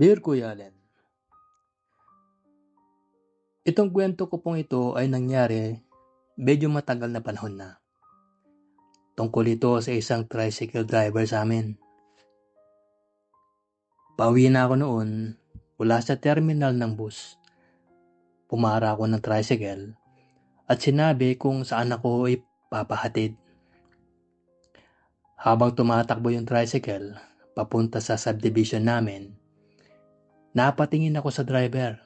Kuya Allen, Itong kwento ko pong ito ay nangyari medyo matagal na panahon na. Tungkol ito sa isang tricycle driver sa amin. Pauwi na ako noon mula sa terminal ng bus. Pumara ako ng tricycle at sinabi kung saan ako ipapahatid. Habang tumatakbo yung tricycle papunta sa subdivision namin, napatingin ako sa driver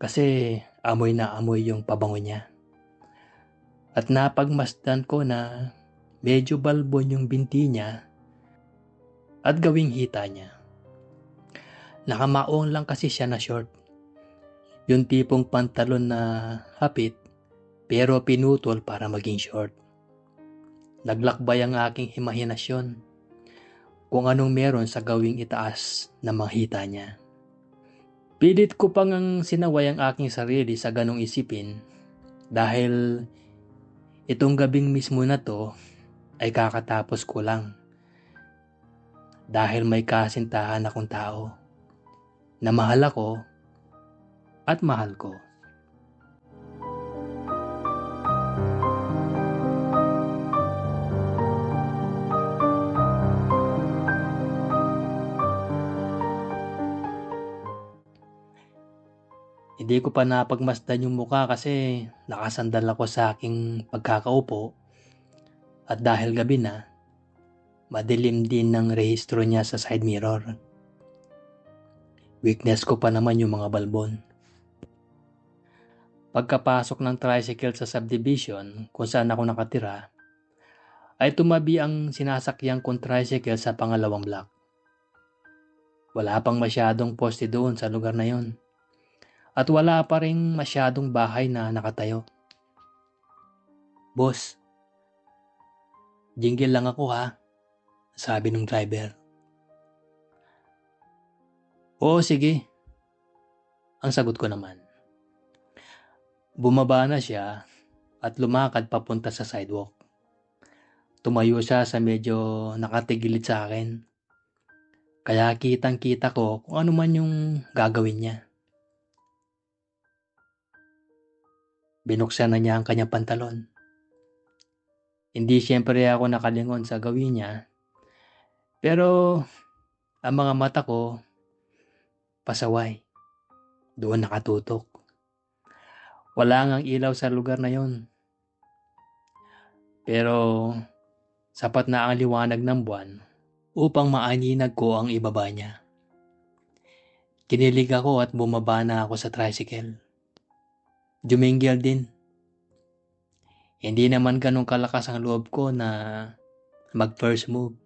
kasi amoy na amoy yung pabango niya. At napagmasdan ko na medyo balbon yung binti niya at gawing hita niya. Nakamaong lang kasi siya na short. Yung tipong pantalon na hapit pero pinutol para maging short. Naglakbay ang aking imahinasyon kung anong meron sa gawing itaas na mahita niya. Pilit ko pang ang sinaway ang aking sarili sa ganong isipin dahil itong gabing mismo na to ay kakatapos ko lang. Dahil may kasintahan akong tao na mahal ako at mahal ko. Hindi ko pa napagmasdan yung mukha kasi nakasandal ako sa aking pagkakaupo at dahil gabi na, madilim din ng rehistro niya sa side mirror. Weakness ko pa naman yung mga balbon. Pagkapasok ng tricycle sa subdivision kung saan ako nakatira, ay tumabi ang sinasakyan kong tricycle sa pangalawang block. Wala pang masyadong poste doon sa lugar na yon at wala pa rin masyadong bahay na nakatayo. Boss, jingle lang ako ha, sabi ng driver. Oo, sige. Ang sagot ko naman. Bumaba na siya at lumakad papunta sa sidewalk. Tumayo siya sa medyo nakatigilid sa akin. Kaya kitang kita ko kung ano man yung gagawin niya. Binuksan na niya ang kanyang pantalon. Hindi siyempre ako nakalingon sa gawin niya. Pero ang mga mata ko pasaway. Doon nakatutok. Wala ngang ilaw sa lugar na yon. Pero sapat na ang liwanag ng buwan upang maaninag ko ang ibaba niya. Kinilig ako at bumaba na ako sa tricycle. Juminggil din. Hindi naman ganun kalakas ang loob ko na mag first move.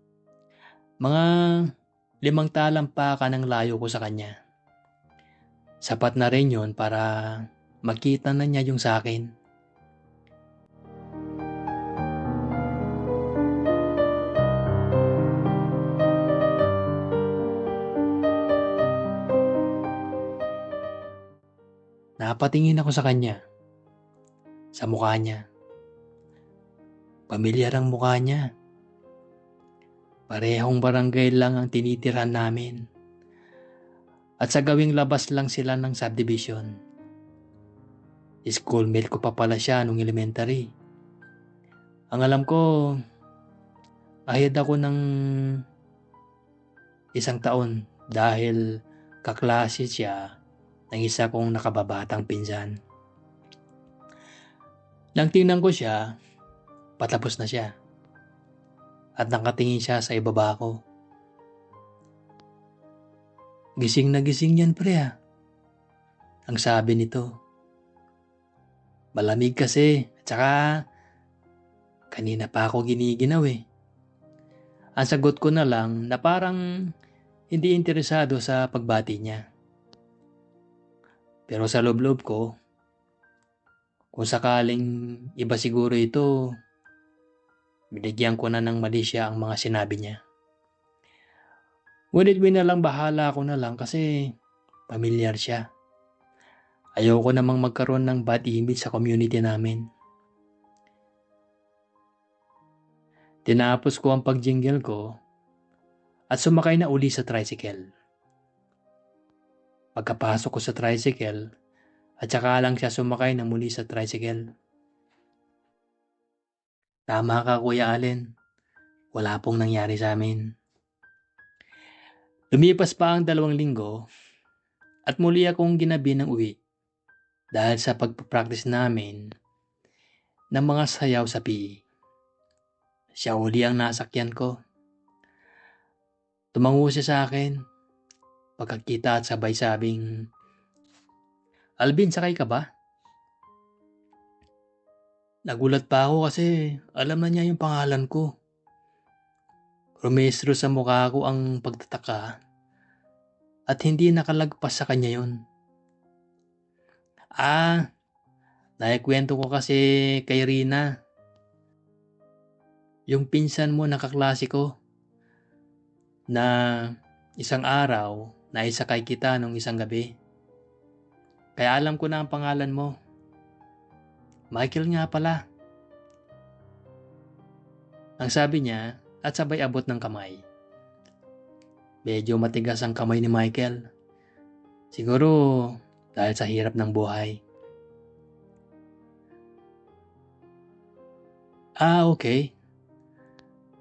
Mga limang talampaka ng layo ko sa kanya. Sapat na rin yon para makita na niya yung sa akin. Napatingin ako sa kanya. Sa mukha niya. Pamilyar ang mukha niya. Parehong barangay lang ang tinitiran namin. At sa gawing labas lang sila ng subdivision. Schoolmate ko pa pala siya nung elementary. Ang alam ko, ahead ako ng isang taon dahil kaklase siya ng isa kong nakababatang pinsan. Nang tingnan ko siya, patapos na siya. At nakatingin siya sa ibaba ko. Gising na gising yan pre ha. Ang sabi nito. Malamig kasi, at saka kanina pa ako giniginaw eh. Ang sagot ko na lang na parang hindi interesado sa pagbati niya. Pero sa loob-loob ko, kung sakaling iba siguro ito, binigyan ko na ng mali siya ang mga sinabi niya. Ngunit na lang bahala ako na lang kasi pamilyar siya. Ayoko namang magkaroon ng bad image sa community namin. Tinapos ko ang pagjingle ko at sumakay na uli sa tricycle. Pagkapasok ko sa tricycle, at saka lang siya sumakay na muli sa tricycle. Tama ka Kuya Allen, wala pong nangyari sa amin. Lumipas pa ang dalawang linggo at muli akong ginabi ng uwi dahil sa pagpapractice namin ng mga sayaw sa PE. Siya uli ang nasakyan ko. Tumango siya sa akin. Pagkakita at sabay sabing, Alvin, sakay ka ba? Nagulat pa ako kasi alam na niya yung pangalan ko. Rumestro sa mukha ko ang pagtataka at hindi nakalagpas sa kanya yon. Ah, naikwento ko kasi kay Rina yung pinsan mo na kaklase na isang araw na isakay kita nung isang gabi. Kaya alam ko na ang pangalan mo. Michael nga pala. Ang sabi niya at sabay abot ng kamay. Medyo matigas ang kamay ni Michael. Siguro dahil sa hirap ng buhay. Ah, okay.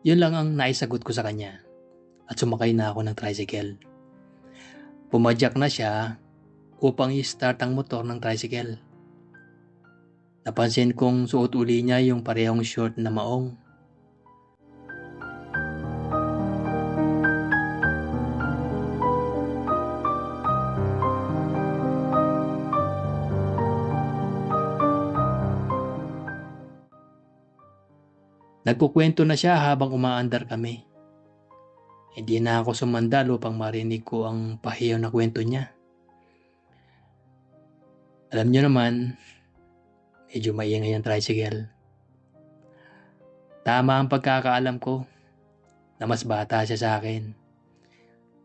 Yun lang ang naisagot ko sa kanya at sumakay na ako ng tricycle. Pumadyak na siya upang i-start ang motor ng tricycle. Napansin kong suot uli niya yung parehong short na maong. Nagkukwento na siya habang umaandar kami. Hindi na ako sumandal upang marinig ko ang pahiyaw na kwento niya. Alam niyo naman, medyo maingay ang tricycle. Tama ang pagkakaalam ko na mas bata siya sa akin.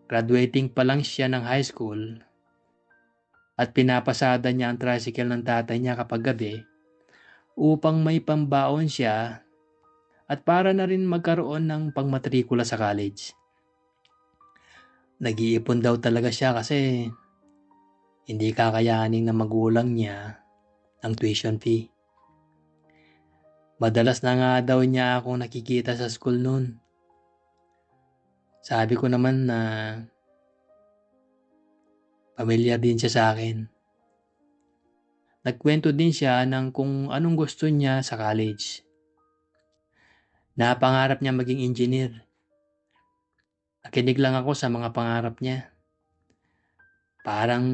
Graduating pa lang siya ng high school at pinapasada niya ang tricycle ng tatay niya kapag gabi upang may pambaon siya at para na rin magkaroon ng pangmatrikula sa college. Nag-iipon daw talaga siya kasi hindi kakayanin ng magulang niya ang tuition fee. Madalas na nga daw niya akong nakikita sa school noon. Sabi ko naman na pamilyar din siya sa akin. Nagkwento din siya ng kung anong gusto niya sa college. Napangarap niya maging engineer. Nakinig lang ako sa mga pangarap niya. Parang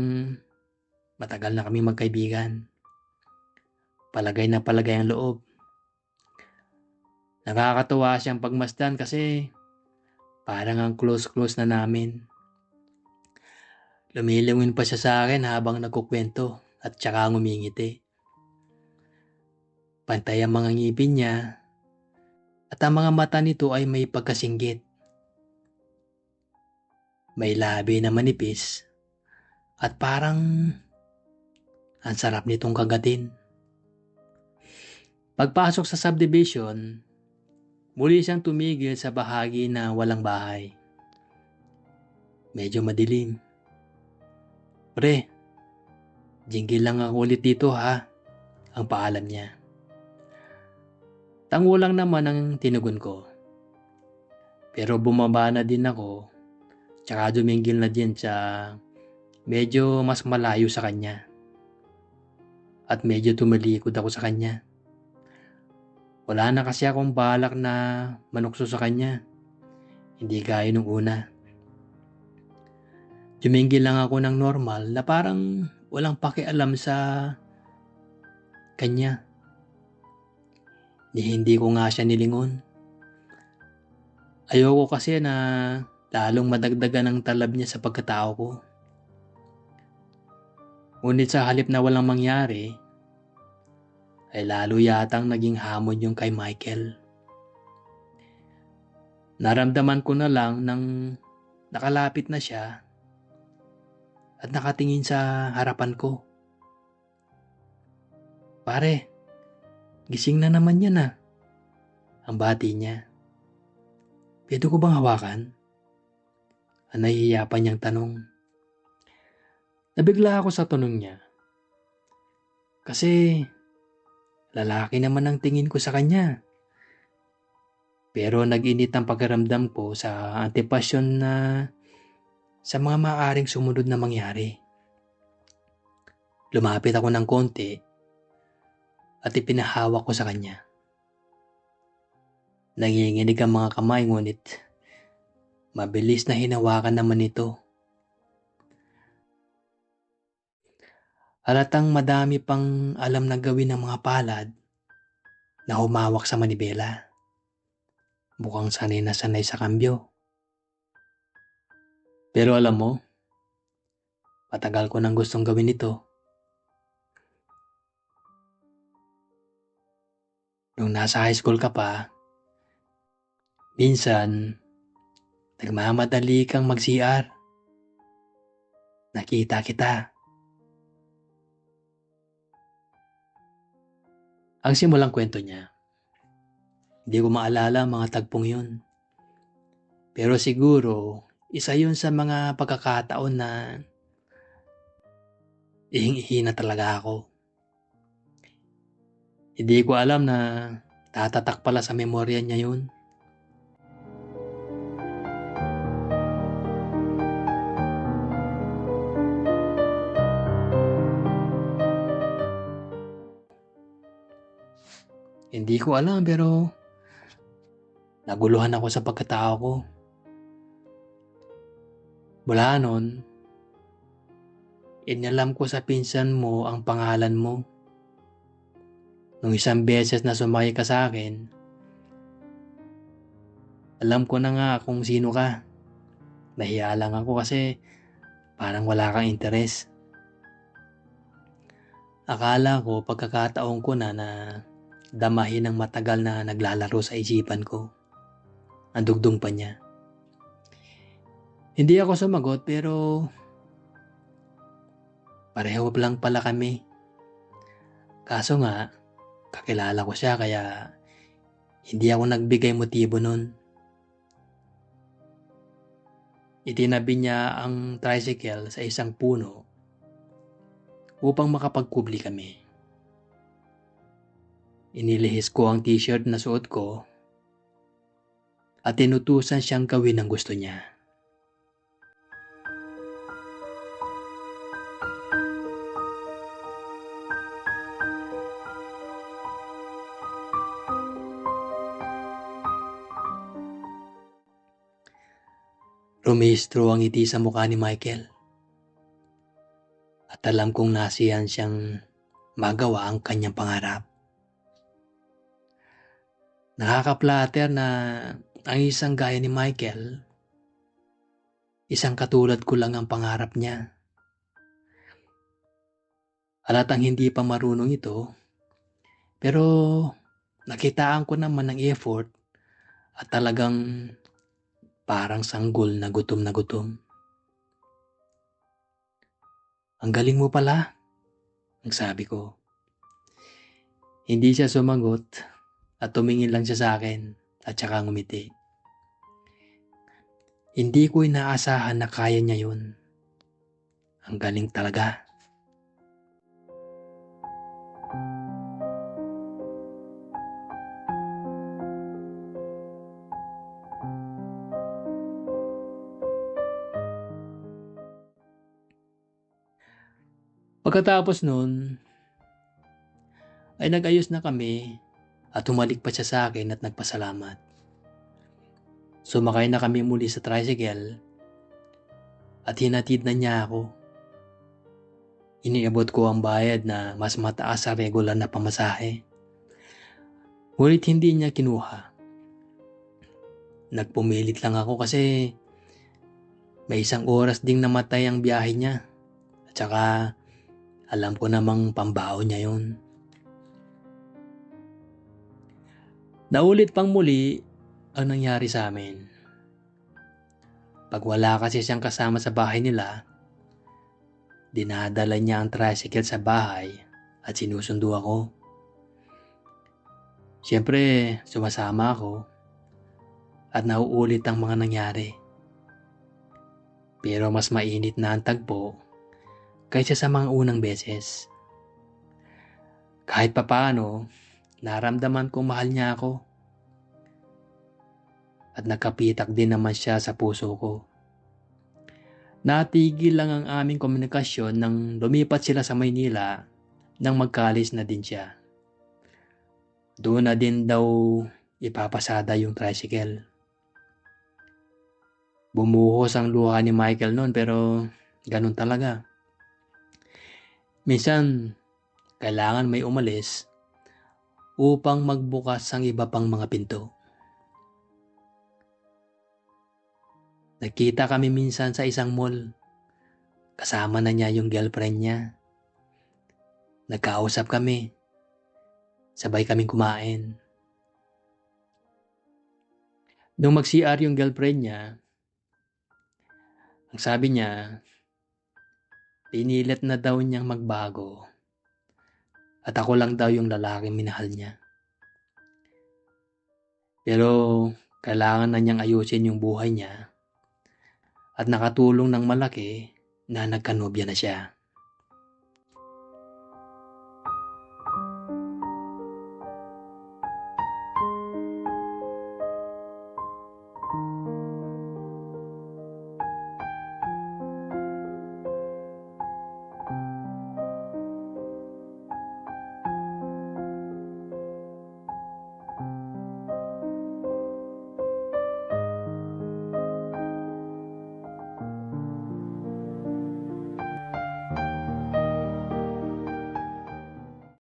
matagal na kami magkaibigan. Palagay na palagay ang loob. Nakakatuwa siyang pagmasdan kasi parang ang close-close na namin. Lumilingin pa siya sa akin habang nagkukwento at tsaka ngumingiti. Pantay ang mga ngipin niya at ang mga mata nito ay may pagkasinggit. May labi na manipis at parang ang sarap nitong kagatin. Pagpasok sa subdivision, muli siyang tumigil sa bahagi na walang bahay. Medyo madilim. Pre, jinggil lang ako ulit dito ha, ang paalam niya. Tango lang naman ang tinugon ko. Pero bumaba na din ako, tsaka dumingil na din sa medyo mas malayo sa kanya. At medyo tumalikod ako sa kanya. Wala na kasi akong balak na manukso sa kanya. Hindi gaya nung una. Tumingil lang ako ng normal na parang walang pakialam sa kanya ni hindi ko nga siya nilingon. Ayoko kasi na lalong madagdagan ang talab niya sa pagkatao ko. Ngunit sa halip na walang mangyari, ay lalo yatang naging hamon yung kay Michael. Naramdaman ko na lang nang nakalapit na siya at nakatingin sa harapan ko. Pare, Gising na naman yan ah. Ang bati niya. Pwede ko bang hawakan? Ang nahihiya niyang tanong. Nabigla ako sa tanong niya. Kasi lalaki naman ang tingin ko sa kanya. Pero nag-init ang pakiramdam ko sa antipasyon na sa mga maaaring sumunod na mangyari. Lumapit ako ng konti at ipinahawak ko sa kanya. Nanginginig ang mga kamay ngunit mabilis na hinawakan naman ito. Halatang madami pang alam na gawin ng mga palad na humawak sa manibela. Mukhang sanay na sanay sa kambyo. Pero alam mo, matagal ko nang gustong gawin ito. Nung nasa high school ka pa, minsan, nagmamadali kang mag-CR. Nakita kita. Ang simulang kwento niya, hindi ko maalala ang mga tagpong yun. Pero siguro, isa yun sa mga pagkakataon na ihing-ihi na talaga ako. Hindi ko alam na tatatak pala sa memorya niya yun. Hindi ko alam pero naguluhan ako sa pagkatao ko. Mula nun, inalam ko sa pinsan mo ang pangalan mo. Nung isang beses na sumakay ka sa akin, alam ko na nga kung sino ka. Nahiya lang ako kasi parang wala kang interes. Akala ko pagkakataon ko na na damahin ng matagal na naglalaro sa isipan ko. Ang dugdong pa niya. Hindi ako sumagot pero pareho lang pala kami. Kaso nga, kakilala ko siya kaya hindi ako nagbigay motibo nun. Itinabi niya ang tricycle sa isang puno upang makapagkubli kami. Inilihis ko ang t-shirt na suot ko at tinutusan siyang gawin ang gusto niya. Rumistro ang ngiti sa mukha ni Michael. At alam kong nasiyan siyang magawa ang kanyang pangarap. Nakaka-platter na ang isang gaya ni Michael, isang katulad ko lang ang pangarap niya. Halatang hindi pa marunong ito, pero nakitaan ko naman ng effort at talagang parang sanggol na gutom na gutom. Ang galing mo pala, ang sabi ko. Hindi siya sumagot at tumingin lang siya sa akin at saka ngumiti. Hindi ko inaasahan na kaya niya yun. Ang galing talaga. Pagkatapos nun, ay nag-ayos na kami at humalik pa siya sa akin at nagpasalamat. Sumakay na kami muli sa tricycle at hinatid na niya ako. Iniabot ko ang bayad na mas mataas sa regular na pamasahe. Ngunit hindi niya kinuha. Nagpumilit lang ako kasi may isang oras ding namatay ang biyahe niya. At saka alam ko namang pambao niya yun. Naulit pang muli ang nangyari sa amin. Pag wala kasi siyang kasama sa bahay nila, dinadala niya ang tricycle sa bahay at sinusundo ako. Siyempre, sumasama ako at nauulit ang mga nangyari. Pero mas mainit na ang tagpo kaysa sa mga unang beses. Kahit papaano, naramdaman kong mahal niya ako. At nagkapitak din naman siya sa puso ko. Natigil lang ang aming komunikasyon nang lumipat sila sa Maynila nang magkalis na din siya. Doon na din daw ipapasada yung tricycle. Bumuhos ang luha ni Michael noon pero ganun talaga. Minsan, kailangan may umalis upang magbukas ang iba pang mga pinto. Nagkita kami minsan sa isang mall. Kasama na niya yung girlfriend niya. Nagkausap kami. Sabay kaming kumain. Nung mag-CR yung girlfriend niya, ang sabi niya, pinilit na daw niyang magbago. At ako lang daw yung lalaking minahal niya. Pero kailangan na niyang ayusin yung buhay niya at nakatulong ng malaki na nagkanobya na siya.